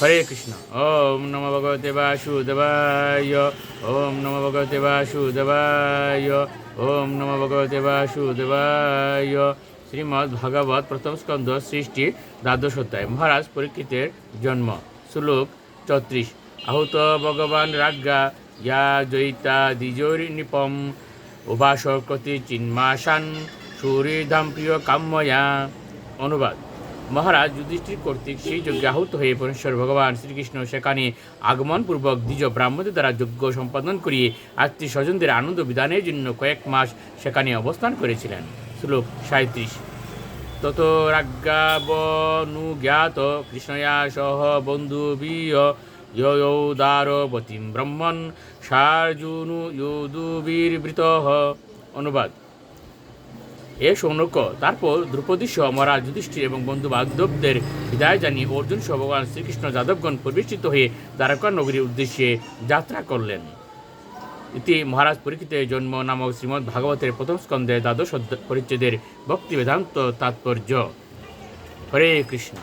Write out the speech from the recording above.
হরে কৃষ্ণ। ওম নম ভগবতে বাসুদেবায়, ওম নম ভগবতে বাসুদেবায়, ওম নম ভগবতে বাসুদেবায়। শ্রীমদ্ ভাগবত প্রথম স্কন্ধ সৃষ্টি দ্বাদশ অধ্যায়, মহারাজ পরীক্ষিতের জন্ম, শ্লোক চৌত্রিশ। আহুত ভগবান রাজ্ঞা ইয়া জয়িতা দ্বিজোর নিপম উপাসকতি চিন্মাসান সুরিধাম প্রিয় কাম্যয়া। অনুবাদ। মহারাজ যুধিষ্ঠির কর্তৃক সেই যজ্ঞে আহুত হয়ে পরমেশ্বর ভগবান শ্রীকৃষ্ণ সেখানে আগমনপূর্বক দ্বিজ ব্রাহ্মণদের দ্বারা যজ্ঞ সম্পাদন করিয়ে আত্মীয় স্বজনদের আনন্দ বিধানের জন্য কয়েক মাস সেখানে অবস্থান করেছিলেন। শ্লোক সাঁত্রিশ তত রাজ্ঞাবনুজ্ঞাত কৃষ্ণয়া সহ বন্ধুবীয় ইয়োদারবতীম ব্রহ্মণ, সার্জুনু ইয়দুবীরবৃত অনুবাদ। এ সৌনক তারপর দ্রৌপদী সহ মহারাজ যুধিষ্ঠির এবং বন্ধু বান্ধবদের বিদায় জানিয়ে অর্জুন সহ ভগবান শ্রীকৃষ্ণ যাদবগণ পরিবেষ্টিত হয়ে দ্বারকা নগরীর উদ্দেশ্যে যাত্রা করলেন। ইতি মহারাজ পরীক্ষিত জন্ম নামক শ্রীমদ্ ভাগবতের প্রথম স্কন্ধে দ্বাদশ পরিচ্ছেদের ভক্তি বেদান্ত তাৎপর্য। হরে কৃষ্ণ।